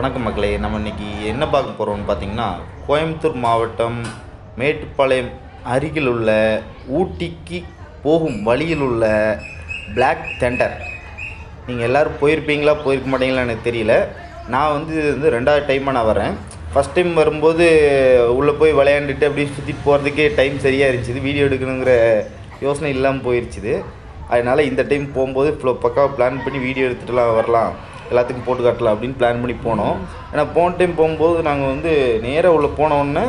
வணக்கம் மக்களே நம்ம இன்னைக்கு என்ன பார்க்க போகிறோம்னு பார்த்திங்கன்னா கோயம்புத்தூர் மாவட்டம் மேட்டுப்பாளையம் அருகில் உள்ள ஊட்டிக்கு போகும் வழியில் உள்ள பிளாக் தெண்டர் நீங்கள் எல்லோரும் போயிருப்பீங்களா போயிருக்க மாட்டீங்களா எனக்கு தெரியல. நான் வந்து இது வந்து ரெண்டாவது டைமாக நான் வரேன். ஃபஸ்ட் டைம் வரும்போது உள்ளே போய் விளையாண்டுட்டு அப்படியே சுற்றி போகிறதுக்கே டைம் சரியாக இருந்துச்சு. வீடியோ எடுக்கணுங்கிற யோசனை இல்லாமல் போயிருச்சுது. அதனால் இந்த டைம் போகும்போது இவ்வளோ பக்காவாக பிளான் பண்ணி வீடியோ எடுத்துகிட்டுலாம் வரலாம். எல்லாத்துக்கும் போட்டு காட்டலாம் அப்படின்னு பிளான் பண்ணி போனோம். ஏன்னா போன டைம் போகும்போது நாங்கள் வந்து நேராக உள்ளே போனோடனே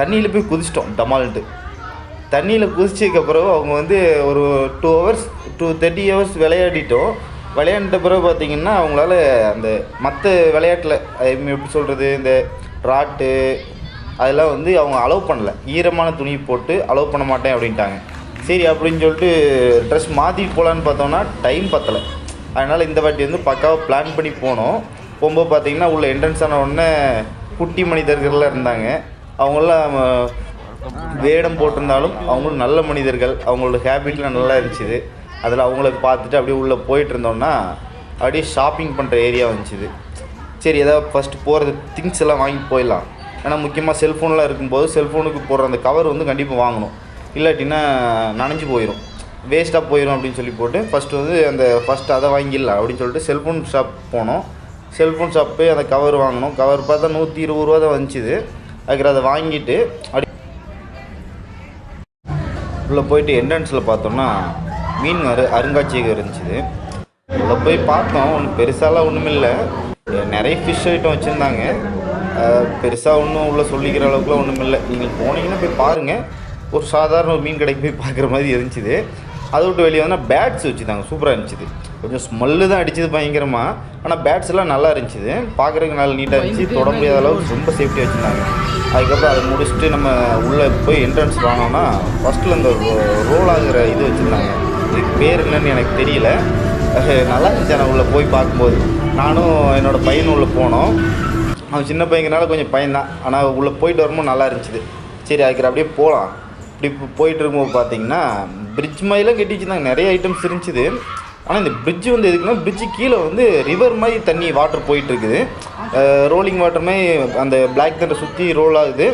தண்ணியில் போய் குதிச்சிட்டோம் டமால்ட்டு தண்ணியில் குதிச்சதுக்கப்புறம் அவங்க வந்து ஒரு two hours two thirty hours விளையாடிட்டோம். விளையாண்ட பிறகு பார்த்தீங்கன்னா அவங்களால அந்த மற்ற விளையாட்டில் எப்படி சொல்கிறது இந்த ராட்டு அதெல்லாம் வந்து அவங்க அலோவ் பண்ணல. ஈரமான துணி போட்டு அலோவ் பண்ண மாட்டேன் அப்படின்ட்டாங்க. சரி அப்படின்னு சொல்லிட்டு ட்ரெஸ் மாற்றிட்டு போகலான்னு பார்த்தோம்னா டைம் பத்தலை. அதனால் இந்த வாட்டி வந்து பக்காவாக பிளான் பண்ணி போனோம். போகும்போது பார்த்தீங்கன்னா உள்ள என்ட்ரன்ஸ் ஆன உடனே குட்டி மனிதர்கள்லாம் இருந்தாங்க. அவங்களாம் வேடம் போட்டிருந்தாலும் அவங்களும் நல்ல மனிதர்கள். அவங்களோட ஹேபிட்லாம் நல்லா இருந்துச்சு. அதில் அவங்கள பார்த்துட்டு அப்படியே உள்ளே போயிட்டு இருந்தோம்னா அப்படியே ஷாப்பிங் பண்ணுற ஏரியா வந்துச்சுது சரி ஏதாவது ஃபஸ்ட்டு போகிறது திங்ஸ் எல்லாம் வாங்கி போயிடலாம். ஏன்னா முக்கியமாக செல்ஃபோன்லாம் இருக்கும்போது செல்ஃபோனுக்கு போடுற அந்த கவர் வந்து கண்டிப்பாக வாங்கணும். இல்லாட்டினா நனைஞ்சு போயிடும் வேஸ்ட்டாக போயிடும் அப்படின்னு சொல்லி போட்டு ஃபஸ்ட்டு வந்து அந்த ஃபஸ்ட்டு அதை வாங்கிடலாம் அப்படின்னு சொல்லிட்டு செல்ஃபோன் ஷாப் போனோம். செல்ஃபோன் ஷாப் போய் அந்த கவர் வாங்கினோம். கவர் பார்த்தா நூற்றி இருபது ரூபா தான் வந்துச்சுது அதுக்கு அதை வாங்கிட்டு அப்படி உள்ளே போயிட்டு என்ட்ரன்ஸில் பார்த்தோம்னா மீன் அரு அருங்காட்சியகம் இருந்துச்சு. உள்ளே போய் பார்த்தோம். ஒன்றும் பெருசாலாம் ஒன்றும் இல்லை. நிறைய ஃபிஷ் ஐட்டம் வச்சுருந்தாங்க. பெருசாக ஒன்றும் உள்ளே சொல்லிக்கிற அளவுக்குலாம் ஒன்றும் இல்லை. நீங்கள் போனீங்கன்னா போய் பாருங்கள் ஒரு சாதாரண ஒரு மீன் கடைக்கு போய் பார்க்குற மாதிரி இருந்துச்சு. அதை விட்டு வெளியே வந்தால் பேட்ஸ் வச்சுருந்தாங்க சூப்பராக இருந்துச்சு. கொஞ்சம் ஸ்மெல்லு தான் அடிச்சது பயங்கரமாக ஆனால் பேட்ஸ் எல்லாம் நல்லா இருந்துச்சு. பார்க்குறதுக்கு நல்லா நீட்டாக இருந்துச்சு. தொட முடியாத அளவுக்கு ரொம்ப சேஃப்டியாக வச்சுருந்தாங்க. அதுக்கப்புறம் அதை முடிச்சுட்டு நம்ம உள்ளே போய் என்ட்ரன்ஸ் வாங்கினோம்னா ஃபஸ்ட்டில் இந்த ரோல் ஆகுற இது வச்சுருந்தாங்க. இதுக்கு பேர் என்னன்னு எனக்கு தெரியல. நல்லா இருந்துச்சு. ஆனால் உள்ளே போய் பார்க்கும்போது. நானும் என்னோடய பையனும் உள்ளே போனோம். அவன் சின்ன பையங்கனால கொஞ்சம் பயந்தான். ஆனால் உள்ளே போயிட்டு வரும்போது நல்லா இருந்துச்சு. சரி அதுக்கு அப்படியே போகலாம் இப்படி இப்போ போயிட்டு இருக்கும்போது பார்த்தீங்கன்னா பிரிட்ஜ் மாதிரிலாம் கட்டி வச்சுருந்தாங்க நிறைய ஐட்டம்ஸ் இருந்துச்சு. ஆனால் இந்த பிரிட்ஜ் வந்து எதுக்குன்னா பிரிட்ஜு கீழே வந்து ரிவர் மாதிரி தண்ணி வாட்டர் போயிட்டு இருக்குது ரோலிங் வாட்டர் மாதிரி அந்த பிளாக் தண்டை சுற்றி ரோல் ஆகுது.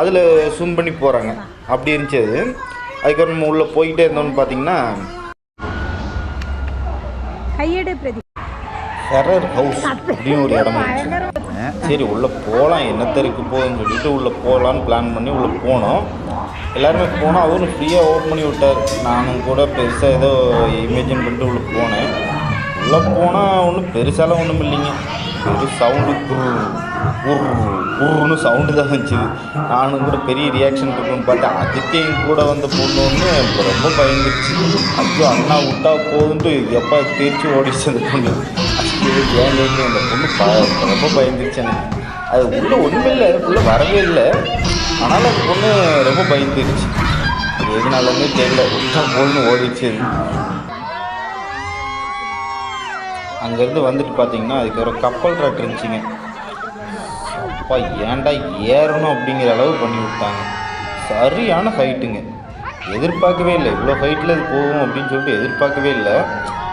அதில் ஸ்விம் பண்ணி போகிறாங்க அப்படி இருந்துச்சு அது. அதுக்கப்புறம் நம்ம உள்ளே போய்கிட்டே இருந்தோம்னு பார்த்தீங்கன்னா ஹெரர் ஹவுஸ் அப்படின்னு ஒரு இடம் இருந்துச்சு. சரி உள்ளே போகலாம் என்னத்த இருக்கு போகுதுன்னு சொல்லிட்டு உள்ளே போகலான்னு பிளான் பண்ணி உள்ளே போனோம். எல்லாருமே போனால் அவரும் ஃப்ரீயாக ஓப்பன் பண்ணி விட்டார். நானும் கூட பெருசாக ஏதோ இமேஜின் பண்ணிட்டு உள்ளே போனேன். உள்ளே போனால் ஒன்றும் பெருசாலாம் ஒன்றும் இல்லைங்க. ஒரு சவுண்டு குரு குருன்னு சவுண்டு தான் வந்துச்சு. நானும் கூட பெரிய ரியாக்ஷன் இருக்குன்னு பார்த்தேன் அதுக்கே கூட வந்த பொண்ணு எனக்கு ரொம்ப பயந்துருச்சு. ஐயோ அண்ணா விட்டா போதுன்ட்டு எப்போ தேய்ச்சி ஓடிச்சு அந்த பொண்ணு. ஏன் அந்த பொண்ணு ரொம்ப பயந்துருச்சு எனக்கு. அது உள்ளே ஒன்றுமில்லை உள்ளே வரவே இல்லை. ஆனாலும் அந்த பொண்ணு ரொம்ப பயந்துருச்சு. அது எதுனாலுமே தெரியல. விட்டா போதுன்னு ஓடிச்சு அங்கேருந்து வந்துட்டு பார்த்தீங்கன்னா அதுக்கு ஒரு கப்பல் ட்ராக் இருந்துச்சுங்க. அப்பா ஏன்டா ஏறணும் அப்படிங்கிற அளவு பண்ணி விட்டாங்க. சரியான ஹைட்டுங்க எதிர்பார்க்கவே இல்லை. இவ்வளோ ஹைட்டில் இது போகும் அப்படின்னு சொல்லிட்டு எதிர்பார்க்கவே இல்லை.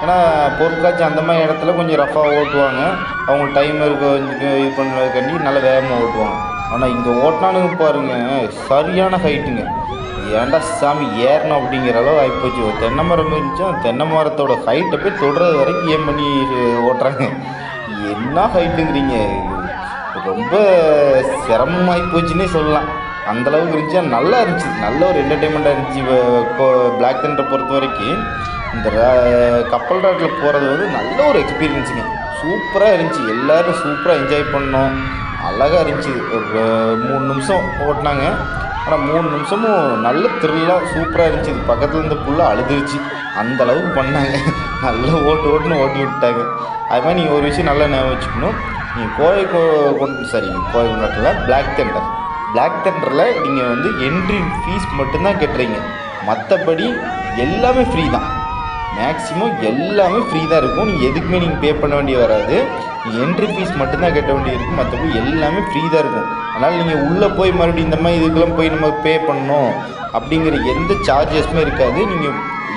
ஏன்னா பொருட்காட்சி அந்த மாதிரி இடத்துல கொஞ்சம் ரஃபாக ஓட்டுவாங்க. அவங்க டைம் இருக்க இது பண்ணுறதுக்காண்டி நல்லா வேகமாக ஓட்டுவாங்க. ஆனால் இங்கே ஓட்டினானுங்க பாருங்க. சரியான ஹைட்டுங்க ஏன்டா சாமி ஏறணும் அப்படிங்கிற அளவு ஆகிப்போச்சு ஒரு தென்னை மரம் இருந்துச்சு அந்த தென்னை மரத்தோட ஹைட்டை போய் தொடுறது வரைக்கும் ஏம் பண்ணி ஓட்டுறாங்க? என்ன ஹைட்டுங்கிறீங்க ரொம்ப சிரமமாகி போச்சுன்னே சொல்லலாம் அந்தளவுக்கு இருந்துச்சு நல்லா இருந்துச்சு. நல்ல ஒரு என்டர்டெயின்மெண்ட்டாக இருந்துச்சு. இப்போ பிளாக் தண்டரை பொறுத்த வரைக்கும் இந்த ரா- கப்பல் ராட்டில் போகிறது வந்து நல்ல ஒரு எக்ஸ்பீரியன்ஸுங்க சூப்பராக இருந்துச்சு. எல்லோரும் சூப்பராக என்ஜாய் பண்ணோம். அழகாக இருந்துச்சு. ஒரு மூணு நிமிஷம் ஓட்டினாங்க. ஆனால் மூணு நிமிஷமும் நல்ல த்ரில்லாக சூப்பராக இருந்துச்சு. இது பக்கத்தில் இருந்த புல்லாக அழுதுருச்சு. அந்த அளவுக்கு பண்ணாங்க. நல்லா ஓட்டு ஓட்டுன்னு ஓட்டி விட்டாங்க அது மாதிரி நீங்கள் ஒரு விஷயம் நல்லா ஞாபகம் வச்சுக்கணும். நீங்கள் கோவை கொ- கொண்டு சரி கோவை கொண்டாட்டில் பிளாக் தெண்டர் பிளாக் தெண்டரில் நீங்கள் வந்து என்ட்ரி ஃபீஸ் மட்டும்தான் கட்டுறீங்க மற்றபடி எல்லாமே ஃப்ரீ தான். மேக்ஸிமம் எல்லாமே ஃப்ரீ தான் இருக்கும். நீங்கள் எதுக்குமே நீங்கள் பே பண்ண வேண்டிய வராது. என்ட்ரி ஃபீஸ் மட்டும்தான் கட்ட வேண்டியது இருக்கும். மற்றபடி எல்லாமே ஃப்ரீ தான் இருக்கும். அதனால் நீங்கள் உள்ளே போய் மறுபடியும் இந்த மாதிரி இதுக்கெல்லாம் போய் நம்ம பே பண்ணணும் அப்படிங்கிற எந்த சார்ஜஸுமே இருக்காது. நீங்கள்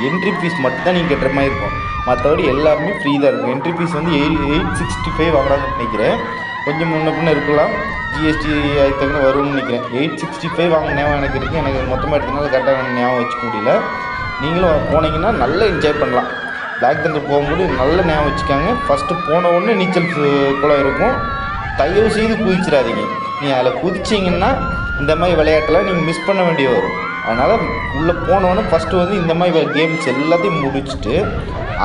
என்ட்ரி ஃபீஸ் மட்டும்தான் நீங்கள் கட்டுற மாதிரி இருக்கும். மற்றபடி எல்லாமே ஃப்ரீ தான் இருக்கும். என்ட்ரி ஃபீஸ் வந்து எயிட் எயிட் சிக்ஸ்டி ஃபைவ் வாங்குறாங்கன்னு நினைக்கிறேன். கொஞ்சம் முன்ன பின்ன இருக்கலாம். ஜிஎஸ்டி அதுக்கு வரும்னு நினைக்கிறேன். எயிட் சிக்ஸ்டி ஃபைவ் வாங்க ஞாபகம் எனக்கு இருக்குது எனக்கு மொத்தமாக எடுத்தனால கரெக்டாக ஞாபகம் வச்சுக்க முடியல. நீங்களும் போனீங்கன்னா நல்லா என்ஜாய் பண்ணலாம். பிளாக் தண்டர் போகும்போது நல்ல ஞாபகம் வச்சுக்காங்க. ஃபஸ்ட்டு போன உடனே நீச்சல் குளம் இருக்கும். தயவு செய்து குதிச்சிடாதீங்க. நீங்கள் அதில் குதிச்சிங்கன்னா இந்த மாதிரி விளையாட்டெல்லாம் நீங்கள் மிஸ் பண்ண வேண்டிய வரும். அதனால் உள்ளே போனவொடனே ஃபஸ்ட்டு வந்து இந்த மாதிரி கேம்ஸ் எல்லாத்தையும் முடிச்சுட்டு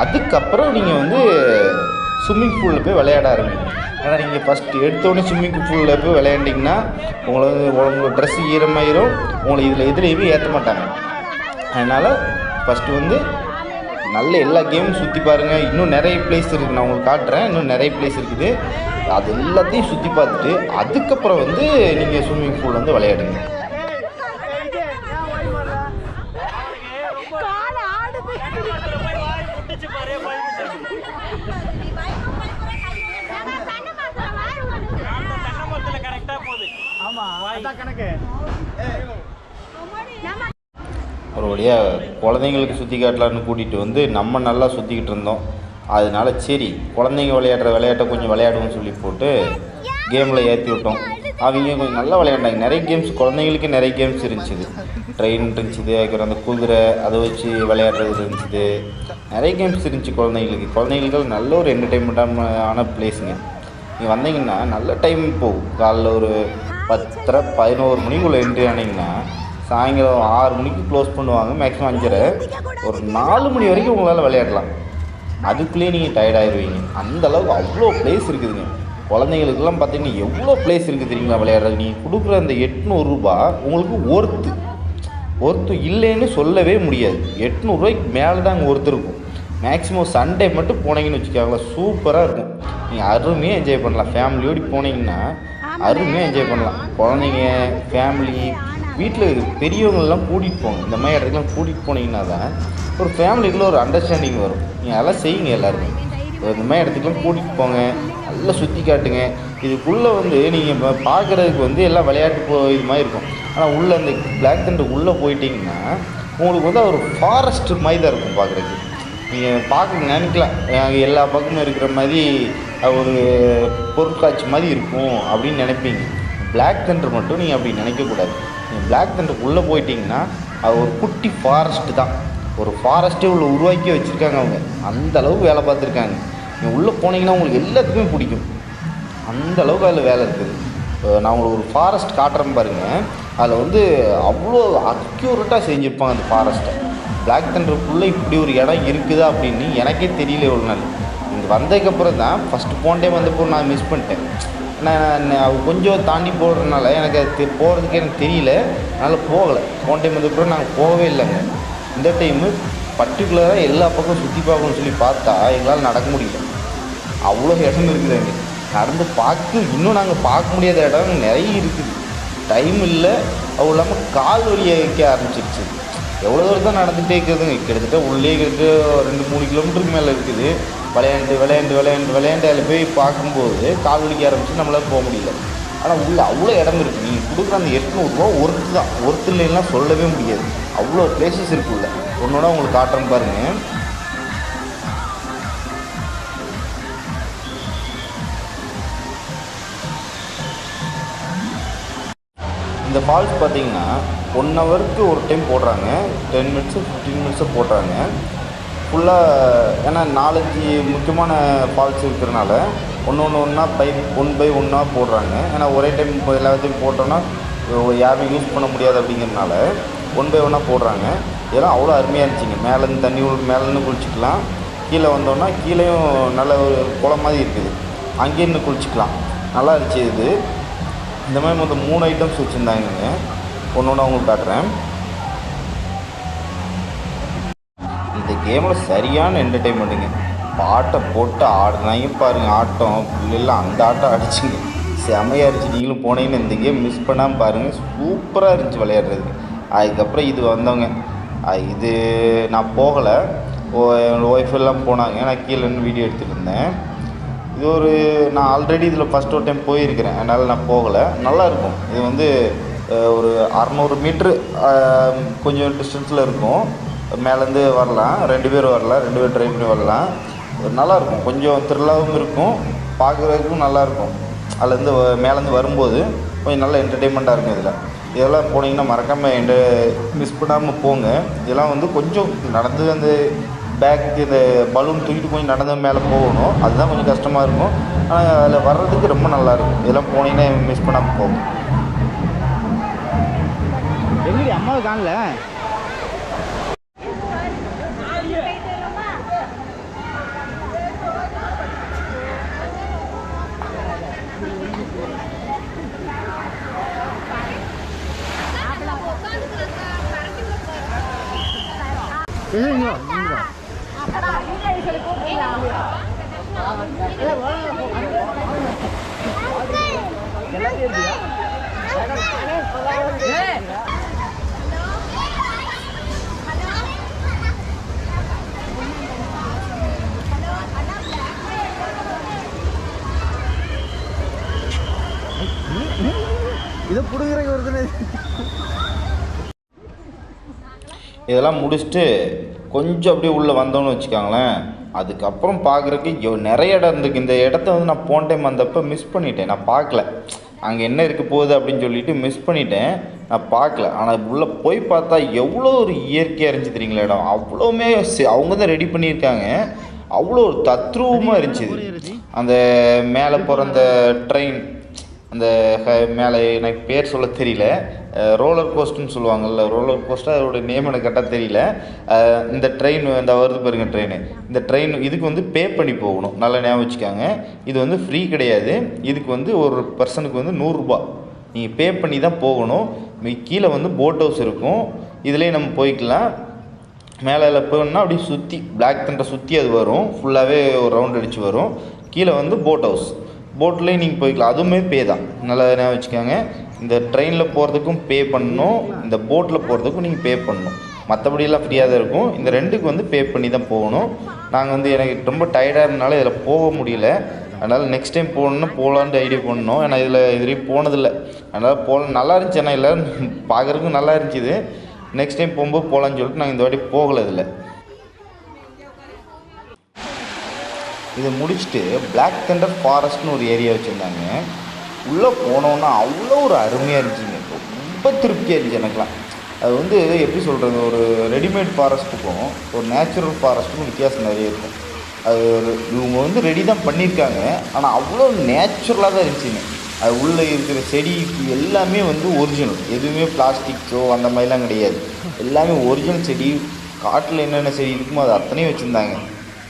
அதுக்கப்புறம் நீங்கள் வந்து ஸ்விம்மிங் பூலில் போய் விளையாட ஆரம்பிங்க. ஏன்னா நீங்கள் ஃபஸ்ட்டு எடுத்தோடனே ஸ்விம்மிங் பூலில் போய் விளையாண்டிங்கன்னா உங்களை உங்களோட ட்ரெஸ் ஈரமாயிரும். உங்களை இதில் எதுலேயுமே ஏற்ற மாட்டாங்க. அதனால் ஃபஸ்ட்டு வந்து நல்ல எல்லா கேமும் சுற்றி பாருங்கள் இன்னும் நிறைய பிளேஸ் இருக்குது நான் உங்களுக்கு காட்டுறேன். இன்னும் நிறைய பிளேஸ் இருக்குது. அது எல்லாத்தையும் சுற்றி பார்த்துட்டு அதுக்கப்புறம் வந்து நீங்கள் ஸ்விம்மிங் பூல் வந்து விளையாடுங்க. கால ஆடுது ஒரு வழியாக குழந்தைங்களுக்கு சுற்றி காட்டலான்னு கூட்டிகிட்டு வந்து நம்ம நல்லா சுற்றிக்கிட்டு இருந்தோம். அதனால சரி குழந்தைங்க விளையாடுற விளையாட்டை கொஞ்சம் விளையாடுவோம்னு சொல்லி போட்டு கேமில் ஏற்றி விட்டோம். அவங்க கொஞ்சம் நல்லா விளையாண்டாங்க. நிறைய கேம்ஸ் குழந்தைங்களுக்கு நிறைய கேம்ஸ் இருந்துச்சு. ட்ரெயின் இருந்துச்சு அதுக்கப்புறம் அந்த குதிரை அதை வச்சு விளையாடுறது இருந்துச்சு. நிறைய கேம்ஸ் இருந்துச்சு குழந்தைங்களுக்கு. குழந்தைங்களுக்கு நல்ல ஒரு என்டர்டெயின்மெண்ட்டான பிளேஸுங்க நீங்கள் வந்தீங்கன்னா நல்ல டைம் போகும். காலைல ஒரு பத்தரை பதினோரு மணிக்குள்ளே என்ட்ரி ஆனீங்கன்னா சாயங்காலம் ஆறு மணிக்கு க்ளோஸ் பண்ணுவாங்க மேக்ஸிமம் அஞ்சரை. ஒரு நாலு மணி வரைக்கும் உங்களால் விளையாடலாம். அதுக்குள்ளேயே நீங்கள் டயர்ட் ஆயிடுவீங்க அந்த அளவுக்கு அவ்வளோ பிளேஸ் இருக்குதுங்க. குழந்தைங்களுக்கெல்லாம் பார்த்தீங்கன்னா எவ்வளோ பிளேஸ் இருக்குது தெரியுங்களா விளையாடுறது? நீங்கள் கொடுக்குற அந்த எட்நூறுரூபா உங்களுக்கு ஒர்த்து ஒருத்தர் இல்லைன்னு சொல்லவே முடியாது. எட்நூறுரூவாய்க்கு மேலே தான் அங்கே ஒருத்தர் இருக்கும். மேக்ஸிமம் சண்டே மட்டும் போனீங்கன்னு வச்சுக்கோங்களேன். சூப்பராக இருக்கும். நீங்கள் அருமையாக என்ஜாய் பண்ணலாம். ஃபேமிலியோடு போனீங்கன்னா அருமையாக என்ஜாய் பண்ணலாம். குழந்தைங்க ஃபேமிலி வீட்டில் பெரியவங்களெலாம் கூட்டிகிட்டு போங்க. இந்த மாதிரி இடத்துக்குலாம் கூட்டிகிட்டு போனீங்கன்னா தான் ஒரு ஃபேமிலிக்குள்ளே ஒரு அண்டர்ஸ்டாண்டிங் வரும். நீங்கள் அதெல்லாம் செய்யுங்க எல்லாருமே. இந்த மாதிரி இடத்துக்குலாம் கூட்டிகிட்டு போங்க. நல்லா சுற்றி காட்டுங்க. இதுக்குள்ளே வந்து நீங்கள் பார்க்குறதுக்கு வந்து எல்லாம் விளையாட்டு போ இது மாதிரி இருக்கும். ஆனால் உள்ளே அந்த பிளாக் தண்டர் உள்ளே போயிட்டீங்கன்னா உங்களுக்கு வந்து ஒரு ஃபாரஸ்ட் மாதிரி தான் இருக்கும் பார்க்குறதுக்கு நீங்கள் பார்க்க நினைக்கலாம். எல்லா பக்கமும் இருக்கிற மாதிரி ஒரு பொருட்காட்சி மாதிரி இருக்கும் அப்படின்னு நினைப்பீங்க. பிளாக் தண்டர் மட்டும் நீங்கள் அப்படி நினைக்கக்கூடாது. நீங்கள் பிளாக் தண்டருக்கு உள்ளே போயிட்டீங்கன்னா அது ஒரு குட்டி ஃபாரஸ்ட்டு தான். ஒரு ஃபாரஸ்ட்டே உள்ள உருவாக்கி வச்சுருக்காங்க அவங்க. அந்த அளவுக்கு வேலை பார்த்துருக்காங்க. நீங்கள் உள்ளே போனீங்கன்னா உங்களுக்கு எல்லாத்துக்குமே பிடிக்கும். அந்த அளவுக்கு அதில் வேலை இருக்குது. இப்போ நான் உங்களுக்கு ஒரு ஃபாரஸ்ட் காட்டுறேன் பாருங்கள் அதில் வந்து அவ்வளோ அக்யூரேட்டாக செஞ்சுருப்பாங்க அந்த ஃபாரஸ்ட்டை பிளாக் தண்டருக்குள்ளே இப்படி ஒரு இடம் இருக்குதா அப்படின்னு எனக்கே தெரியல ஒரு நாள். இங்கே வந்ததுக்கப்புறம் தான் ஃபஸ்ட்டு போன டைம் வந்தப்போ நான் மிஸ் பண்ணிட்டேன். நான் கொஞ்சம் தாண்டி போடுறதுனால எனக்கு அது போகிறதுக்கே போகிறதுக்கு எனக்கு தெரியல. அதனால் போகலை. போன டைம் வந்தப்பறம் நாங்கள் போகவே இல்லைங்க. இந்த டைமு பர்டிகுலராக எல்லா பக்கம் சுற்றி பார்க்கணும்னு சொல்லி பார்த்தா எங்களால் நடக்க முடியல. அவ்வளோ இடம் இருக்குது அங்கே. நடந்து பார்க்க இன்னும் நாங்கள் பார்க்க முடியாத இடம் நிறைய இருக்குது. டைம் இல்லை. அதுவும் இல்லாமல் கால் வலியை வைக்க ஆரம்பிச்சிருச்சு. எவ்வளோ தூரம் தான் நடந்துகிட்டே இருக்குதுங்க கிட்டத்தட்ட உள்ளே கிட்டத்தட்ட ஒரு ரெண்டு மூணு கிலோமீட்டருக்கு மேலே இருக்குது. விளையாண்டு விளையாண்டு விளையாண்டு விளையாண்டு அதில் போய் பார்க்கும்போது கால் வலிக்க ஆரம்பிச்சு நம்மளால் போக முடியல. ஆனால் உள்ள அவ்வளோ இடம் இருக்குது நீங்கள் கொடுக்குற அந்த எட்நூறுரூவா ஒருத்து தான். ஒருத்து இல்லைன்னா சொல்லவே முடியாது. அவ்வளோ பிளேசஸ் இருக்குல்ல ஒன்றோட உங்களுக்கு காட்டுறேன் பாருங்கள் இந்த ஃபால்ஸ் பார்த்தீங்கன்னா ஒன் ஹவருக்கு ஒரு டைம் போடுறாங்க. டென் மினிட்ஸு ஃபிஃப்டீன் மினிட்ஸு போடுறாங்க. ஃபுல்லாக ஏன்னா நாலஞ்சு முக்கியமான ஃபால்ஸ் இருக்கிறனால ஒன்று ஒன்று ஒன்றா பை ஒன் பை ஒன்றா போடுறாங்க. ஏன்னா ஒரே டைம் இப்போ எல்லாத்தையும் போட்டோன்னா யாரும் யூஸ் பண்ண முடியாது அப்படிங்கிறனால ஒன் பை ஒன்றா போடுறாங்க. இதெல்லாம் அவ்வளோ அருமையாக இருந்துச்சுங்க. மேலேருந்து தண்ணி உள்ள மேலேருந்து குளிச்சுக்கலாம். கீழே வந்தோன்னா கீழேயும் நல்ல ஒரு குளம் மாதிரி இருக்குது. அங்கேருந்து குளிச்சுக்கலாம். நல்லா இருந்துச்சு இது. இந்த மாதிரி மொத்தம் மூணு ஐட்டம்ஸ் வச்சுருந்தாங்க ஒன்று ஒன்று அவங்களுக்கு காட்டுறேன். கேமில் சரியான என்டர்டெயின்மெண்ட்டுங்க பாட்டை போட்டு ஆடினாங்க பாருங்கள் ஆட்டம் பிள்ளைலாம் அந்த ஆட்டம் அடிச்சுங்க செமையாக இருந்துச்சு நீங்களும் போனீங்கன்னு இந்த கேம் மிஸ் பண்ணாமல் பாருங்கள் சூப்பராக இருந்துச்சு விளையாடுறதுக்கு. அதுக்கப்புறம் இது வந்தவங்க இது நான் போகலை. என்னோடய ஒய்ஃப் எல்லாம் போனாங்க நான் கீழே நின்று வீடியோ எடுத்துகிட்டு இருந்தேன். இது ஒரு நான் ஆல்ரெடி இதில் ஃபஸ்ட் ஒரு டைம் போயிருக்கிறேன். அதனால் நான் போகலை. நல்லா இருக்கும். இது வந்து ஒரு அறநூறு மீட்ரு கொஞ்சம் டிஸ்டன்ஸில் இருக்கும். மேலேருந்து வரலாம். ரெண்டு பேர் வரலாம். ரெண்டு பேர் ட்ரை பண்ணி வரலாம். நல்லாயிருக்கும். கொஞ்சம் த்ரில்லாகவும் இருக்கும். பார்க்குறதுக்கும் நல்லாயிருக்கும். அதுலேருந்து வ- மேலேருந்து வரும்போது கொஞ்சம் நல்ல என்டர்டெயின்மெண்ட்டாக இருக்கும் இதில். இதெல்லாம் போனீங்கன்னா மறக்காமல் எந்த மிஸ் பண்ணாமல் போங்க. இதெல்லாம் வந்து கொஞ்சம் நடந்து அந்த பேக்கு இந்த பலூன் தூக்கிட்டு கொஞ்சம் நடந்து மேலே போகணும். அதுதான் கொஞ்சம் கஷ்டமாக இருக்கும். ஆனால் அதில் வர்றதுக்கு ரொம்ப நல்லாயிருக்கும். இதெல்லாம் போனீங்கன்னா மிஸ் பண்ணாமல் போகும் எங்கடி அம்மாவை காணல? ஏய், இதை பிடுங்குறக்கு வருதுன்னு இதெல்லாம் முடிச்சுட்டு கொஞ்சம் அப்படியே உள்ளே வந்தோம்னு வச்சுக்கோங்களேன். அதுக்கப்புறம் பார்க்குறக்கு எவ் நிறைய இடம் இருந்துக்கு இந்த இடத்த வந்து நான் போன டைம் வந்தப்போ மிஸ் பண்ணிட்டேன். நான் பார்க்கல. அங்கே என்ன இருக்க போகுது அப்படின்னு சொல்லிட்டு மிஸ் பண்ணிட்டேன். நான் பார்க்கல. ஆனால் உள்ளே போய் பார்த்தா எவ்வளோ ஒரு இயற்கையாக இருந்துச்சு தெரியுங்களா இடம். அவ்வளோவுமே அவங்க தான் ரெடி பண்ணியிருக்காங்க. அவ்வளோ ஒரு தத்ரூபமாக இருந்துச்சு அந்த மேலே போகிற அந்த ட்ரெயின் அந்த மேலே எனக்கு பேர் சொல்ல தெரியல. ரோலர் கோஸ்ட்னு சொல்லுவாங்கல்ல ரோலர் கோஸ்ட்டாக அதோட நேம் எனக்கு கரெக்டாக தெரியல. இந்த ட்ரெயின் இந்த வருது பாருங்க ட்ரெயின் இந்த ட்ரெயின் இதுக்கு வந்து பே பண்ணி போகணும். நல்லா ஞாபகம் வச்சுக்காங்க. இது வந்து ஃப்ரீ கிடையாது. இதுக்கு வந்து ஒரு பர்சனுக்கு வந்து நூறுரூபா நீங்கள் பே பண்ணி தான் போகணும். மீ- கீழே வந்து போட் ஹவுஸ் இருக்கும். இதுலேயே நம்ம போய்க்கலாம். மேலே போகணுன்னா அப்படியே சுற்றி பிளாக் தண்டை சுற்றி அது வரும். ஃபுல்லாகவே ஒரு ரவுண்ட் அடித்து வரும். கீழே வந்து போட் ஹவுஸ் போட்லேயும் நீங்கள் போய்க்கலாம். அதுவுமே பே தான். நல்லா ஞாபகம் வச்சுக்கோங்க. இந்த ட்ரெயினில் போகிறதுக்கும் பே பண்ணணும் இந்த போட்டில் போகிறதுக்கும் நீங்கள் பே பண்ணணும். மற்றபடியெல்லாம் ஃப்ரீயாக தான் இருக்கும். இந்த ரெண்டுக்கு வந்து பே பண்ணி தான் போகணும். நாங்கள் வந்து எனக்கு ரொம்ப டயர்டாக இருந்தனால இதில் போக முடியல. அதனால் நெக்ஸ்ட் டைம் போகணுன்னா போகலான்ட்டு ஐடியா பண்ணோம். ஏன்னா இதில் இதுவரையும் போனதில்லை. அதனால் போகல நல்லா இருந்துச்சு. ஆனால் எல்லோரும் பார்க்குறதுக்கும் நல்லா இருந்துச்சு. இது நெக்ஸ்ட் டைம் போகும்போது போகலான்னு சொல்லிட்டு நாங்கள் இந்த வாட்டி போகலை இதில். இதை முடிச்சுட்டு பிளாக் தண்டர் ஃபாரஸ்ட்னு ஒரு ஏரியா வச்சுருந்தாங்க. உள்ளே போனோன்னா அவ்வளோ ஒரு அருமையாக இருந்துச்சுங்க. ரொம்ப திருப்தியாக இருந்துச்சு எனக்குலாம் அது வந்து எப்படி சொல்கிறது ஒரு ரெடிமேட் ஃபாரஸ்ட்டுக்கும் ஒரு நேச்சுரல் ஃபாரஸ்ட்டுக்கும் வித்தியாசம் நிறைய இருக்கும். அது ஒரு இவங்க வந்து ரெடி தான் பண்ணியிருக்காங்க. ஆனால் அவ்வளோ நேச்சுரலாக தான் இருந்துச்சுங்க. அது உள்ளே இருக்கிற செடி எல்லாமே வந்து ஒரிஜினல் எதுவுமே பிளாஸ்டிக்ஸோ அந்த மாதிரிலாம் கிடையாது. எல்லாமே ஒரிஜினல் செடி காட்டில் என்னென்ன செடி இருக்குமோ அது அத்தனையும் வச்சுருந்தாங்க.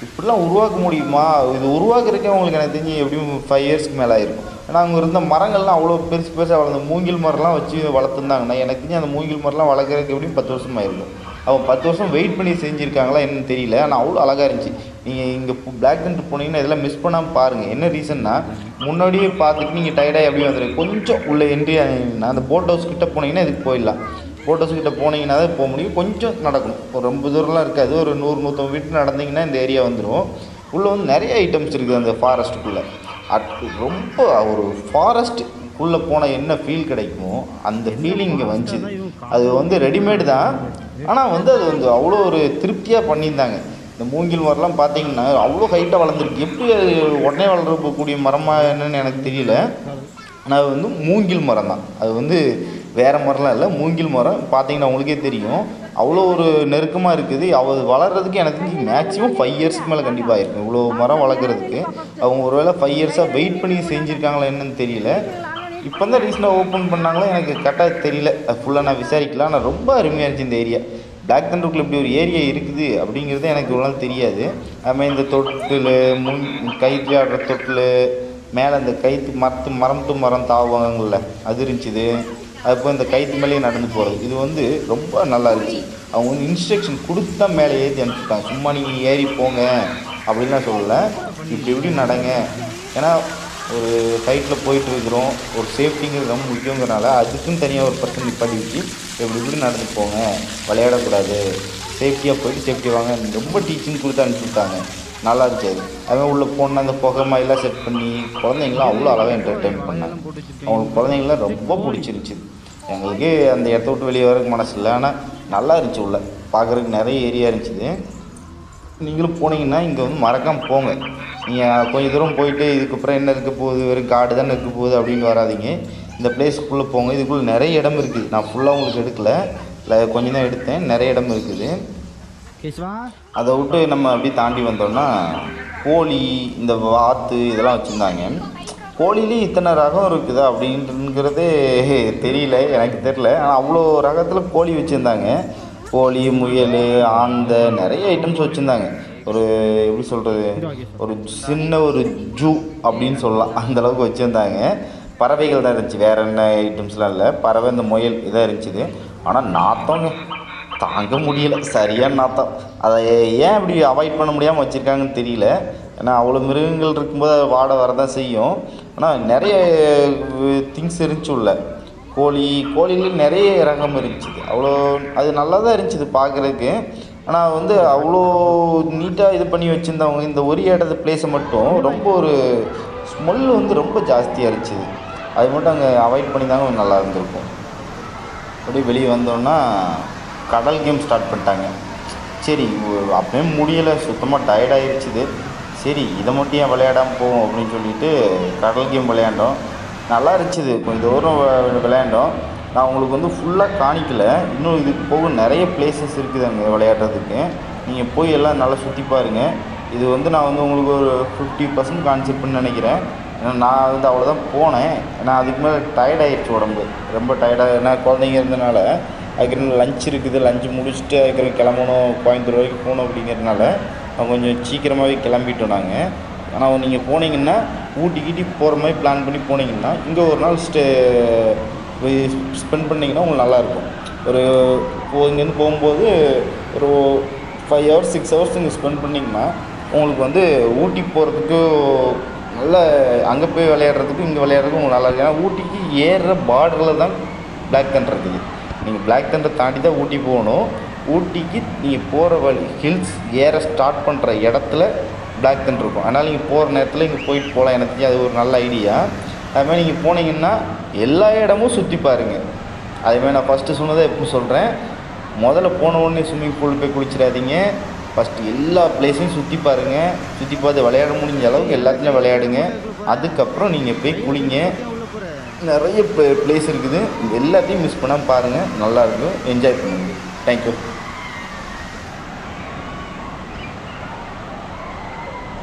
இப்படிலாம் உருவாக்க முடியுமா? இது உருவாக்குறதுக்கே உங்களுக்கு எனக்கு தெரிஞ்சு எப்படியும் ஃபைவ் இயர்ஸ்க்கு மேலே ஆயிருக்கும். ஏன்னா அங்கே இருந்த மரங்கள்லாம் அவ்வளோ பெருசு பெருசாக வளர்ந்து மூங்கில் மரம்லாம் வச்சு வளர்த்துருந்தாங்கன்னா எனக்கு தெரிஞ்சு அந்த மூங்கில் மரம்லாம் வளர்க்குறதுக்கு எப்படியும் பத்து வருஷம் ஆயிருக்கும் அவன் பத்து வருஷம் வெயிட் பண்ணி செஞ்சுருக்காங்களா என்னன்னு தெரியல. ஆனால் அவ்வளோ அழகாக இருந்துச்சு. நீங்கள் இங்கே பிளாக் தண்டர் போனீங்கன்னா இதெல்லாம் மிஸ் பண்ணாமல் பாருங்கள் என்ன ரீசன்னா முன்னாடியே பார்த்துட்டு நீங்கள் டயர்டாக எப்படி வந்துடுங்க கொஞ்சம் உள்ளே என்ட்ரி ஆனீங்கன்னா அந்த போட் ஹவுஸ் கிட்ட போனீங்கன்னா இதுக்கு போயிடலாம். போட் ஹவுஸ் கிட்ட போனீங்கன்னா தான் போக முடியும். கொஞ்சம் நடக்கணும். ஒரு ரொம்ப தூரம்லாம் இருக்காது. ஒரு நூறு நூற்றம்பது வீட்டு நடந்தீங்கன்னா இந்த ஏரியா வந்துடும் உள்ளே வந்து நிறைய ஐட்டம்ஸ் இருக்குது அந்த ஃபாரஸ்ட்டுக்குள்ளே அட் ரொம்ப ஒரு ஃபாரஸ்ட் உள்ளே போனால் என்ன ஃபீல் கிடைக்குமோ அந்த ஃபீலிங் இங்கே வந்துச்சு. அது வந்து ரெடிமேடு தான். ஆனால் வந்து அது வந்து அவ்வளோ ஒரு திருப்தியாக பண்ணியிருந்தாங்க. இந்த மூங்கில் மரம்லாம் பார்த்தீங்கன்னா அவ்வளோ ஹைட்டாக வளர்ந்துருக்கு. எப்படி அது உடனே வளரக்கூடிய மரமாக என்னன்னு எனக்கு தெரியல. ஆனால் அது வந்து மூங்கில் மரம் தான் அது வந்து வேறு மரம்லாம் இல்லை. மூங்கில் மரம் பார்த்தீங்கன்னா உங்களுக்கே தெரியும். அவ்வளோ ஒரு நெருக்கமாக இருக்குது. அவள் வளர்கிறதுக்கு எனக்கு தெரிஞ்சு மேக்ஸிமம் ஃபைவ் இயர்ஸ்க்கு மேலே கண்டிப்பாக இருக்கும். இவ்வளோ மரம் வளர்க்குறதுக்கு. அவங்க ஒருவேளை ஃபைவ் இயர்ஸாக வெயிட் பண்ணி செஞ்சுருக்காங்களா என்னன்னு தெரியல. இப்போ தான் ரீசெண்டாக ஓப்பன் பண்ணாங்களோ எனக்கு கரெக்டாக தெரியல. அது ஃபுல்லாக நான் விசாரிக்கல. ஆனால் ரொம்ப அருமையாக இருந்துச்சு இந்த ஏரியா பிளாக் தண்டருக்குள்ள இப்படி ஒரு ஏரியா இருக்குது அப்படிங்கிறது எனக்கு இவ்வளோ நாள் தெரியாது. அதுமாதிரி இந்த தொட்டில் முன் கயிற்று ஆடுற தொட்டில் மேலே அந்த கயிற்று மரத்து மரம் டு மரம் தாவாங்கல்ல அது இருந்துச்சு அதுப்போ இந்த கைத்து மேலேயே நடந்து போகிறது இது வந்து ரொம்ப நல்லா இருந்துச்சு. அவங்க வந்து இன்ஸ்ட்ரக்ஷன் கொடுத்தா மேலே ஏற்றி அனுப்பிச்சிட்டாங்க. சும்மா நீங்கள் ஏறி போங்க அப்படின்லாம் சொல்லலை. இப்படி இப்படி நடங்க. ஏன்னா ஒரு ஃபைட்டில் போயிட்டு இருக்கிறோம். ஒரு சேஃப்டிங்கிறது ரொம்ப முக்கியங்கிறனால அதுக்குன்னு தனியாக ஒரு பர்சன் நிப்பாட்டி வச்சு இப்படி இப்படி நடந்து போங்க. விளையாடக்கூடாது. சேஃப்டியாக போயிட்டு சேஃப்டி வாங்க. ரொம்ப டீச்சிங் கொடுத்து அனுப்பிச்சுட்டாங்க. நல்லா இருந்துச்சு. அது அதுமாதிரி உள்ளே போனால் அந்த புகை மாதிரிலாம் செட் பண்ணி குழந்தைங்களாம் அவ்வளோ அழகாக என்டர்டெயின் பண்ணாங்க. அவங்களுக்கு குழந்தைங்களாம் ரொம்ப பிடிச்சிருந்துச்சி. எங்களுக்கு அந்த இடத்த விட்டு வெளியே வரதுக்கு மனசு இல்லை. ஆனால் நல்லா இருந்துச்சு உள்ள. பார்க்குறதுக்கு நிறைய ஏரியா இருந்துச்சு. நீங்களும் போனீங்கன்னா இங்கே வந்து மறக்காமல் போங்க. நீங்கள் கொஞ்சம் தூரம் போயிட்டு இதுக்கப்புறம் என்ன இருக்க போகுது? வெறும் காடு தானே இருக்க போகுது அப்படின்னு வராதீங்க. இந்த பிளேஸுக்குள்ளே போங்க. இதுக்குள்ளே நிறைய இடம் இருக்குது. நான் ஃபுல்லாக உங்களுக்கு எடுக்கல. இல்லை கொஞ்சம் தான் எடுத்தேன். நிறைய இடம் இருக்குது. அதை விட்டு நம்ம அப்படியே தாண்டி வந்தோம்னா கோழி இந்த வாத்து இதெல்லாம் வச்சுருந்தாங்க. கோழிலேயும் இத்தனை ரகம் இருக்குதா அப்படின்ட்டுங்கிறதே தெரியல எனக்கு தெரில ஆனால் அவ்வளோ ரகத்தில் கோழி வச்சுருந்தாங்க. கோழி முயல் ஆந்த நிறைய ஐட்டம்ஸ் வச்சுருந்தாங்க. ஒரு எப்படி சொல்கிறது ஒரு சின்ன ஒரு ஜூ அப்படின்னு சொல்லலாம். அந்த அளவுக்கு வச்சுருந்தாங்க. பறவைகள் தான் இருந்துச்சு. வேறு என்ன ஐட்டம்ஸ்லாம் இல்லை. பறவை இந்த முயல் இதாக இருந்துச்சு. ஆனால் நாத்தங்க தாங்க முடியல. சரியான நாத்தம் அதை ஏன் இப்படி அவாய்ட் பண்ண முடியாமல் வச்சுருக்காங்கன்னு தெரியல. ஏன்னா அவ்வளோ மிருகங்கள் இருக்கும்போது அது வாடை வரதான் செய்யும். ஆனால் நிறைய திங்ஸ் இருந்துச்சு உள்ள. கோழி கோழியில் நிறைய ரகம் இருந்துச்சு. அவ்வளோ அது நல்லா தான் இருந்துச்சு பார்க்குறதுக்கு. ஆனால் வந்து அவ்வளோ நீட்டாக இது பண்ணி வச்சுருந்தவங்க இந்த ஒரு இடத்து பிளேஸை மட்டும் ரொம்ப ஒரு ஸ்மெல் வந்து ரொம்ப ஜாஸ்தியாக இருந்துச்சு அது மட்டும் அங்கே அவாய்ட் பண்ணி தாங்க நல்லா இருந்திருக்கும். அப்படியே வெளியே வந்தோன்னா கடல் கேம் ஸ்டார்ட் பண்ணிட்டாங்க. சரி ஒ- அப்பவே முடியலை. சுத்தமாக டயர்ட் ஆயிடுச்சுது சரி இதை மட்டும் ஏன் விளையாடாமல் போவோம் அப்படின்னு சொல்லிட்டு கடல் கேம் விளையாண்டோம். நல்லா இருந்துச்சுது. கொஞ்சம் தூரம் விளையாண்டோம். நான் உங்களுக்கு வந்து ஃபுல்லாக காணிக்கல. இன்னும் இதுக்கு போக நிறைய பிளேசஸ் இருக்குது அங்கே விளையாடுறதுக்கு. நீங்கள் போய் எல்லாம் நல்லா சுற்றி பாருங்கள் இது வந்து நான் வந்து உங்களுக்கு ஒரு ஃபிஃப்டி பர்சன்ட் கான்செப்ட்னு நினைக்கிறேன். ஏன்னா நான் வந்து அவ்வளோதான் போனேன். நான் அதுக்கு மேலே டயர்ட் ஆயிடுச்சு உடம்பு. ரொம்ப டயர்டாக ஏன்னா குழந்தைங்க இருந்தனால. அதுக்கு லஞ்ச் இருக்குது. லஞ்சு முடிச்சுட்டு அதுக்கு கிளம்பணும். கோயம்புத்தூர் வரைக்கும் போகணும் அப்படிங்கிறதுனால கொஞ்சம் சீக்கிரமாகவே கிளம்பிட்டோம் நாங்கள் ஆனால் நீங்கள் போனீங்கன்னா ஊட்டி கீட்டி போகிற மாதிரி பிளான் பண்ணி போனீங்கன்னா இங்கே ஒரு நாள் ஸ்டே ஸ்பெண்ட் பண்ணிங்கன்னா உங்களுக்கு நல்லாயிருக்கும் ஒரு இங்கேருந்து போகும்போது ஒரு ஃபைவ் ஹவர்ஸ் சிக்ஸ் ஹவர்ஸ் இங்கே ஸ்பெண்ட் பண்ணிங்கன்னா உங்களுக்கு வந்து ஊட்டி போகிறதுக்கு நல்ல அங்கே போய் விளையாடுறதுக்கும் இங்கே விளையாடுறதுக்கும் உங்களுக்கு நல்லா இருக்கும். ஏன்னா ஊட்டிக்கு ஏறுற பார்டரில் தான் பிளாக் தண்டர் இருக்குது. நீங்கள் பிளாக் தண்டரை தாண்டி தான் ஊட்டி போகணும். ஊட்டிக்கு நீங்கள் போகிற வழி ஹில்ஸ் ஏற ஸ்டார்ட் பண்ணுற இடத்துல பிளாக் தண்டர் இருக்கும். அதனால் நீங்கள் போகிற நேரத்தில் இங்கே போயிட்டு போகலாம் எனக்கு தெரிஞ்சு அது ஒரு நல்ல ஐடியா அதுமாதிரி நீங்கள் போனீங்கன்னா எல்லா இடமும் சுற்றி பாருங்கள் அதுமாதிரி நான் ஃபஸ்ட்டு சொன்னதை எப்போ சொல்கிறேன் முதல்ல போன உடனே ஸ்விம்மிங் பூல் போய் குளிச்சிடாதீங்க. ஃபஸ்ட்டு எல்லா பிளேஸையும் சுற்றி பாருங்கள் சுற்றி பார்த்து விளையாட முடிஞ்ச அளவுக்கு எல்லாத்துலேயும் விளையாடுங்க. அதுக்கப்புறம் நீங்கள் போய் குளிங்க. நிறைய பிளேஸ் இருக்குது. எல்லாத்தையும் மிஸ் பண்ணாமல் பாருங்கள் நல்லாயிருக்கும் என்ஜாய் பண்ணுங்கள் தேங்க்யூ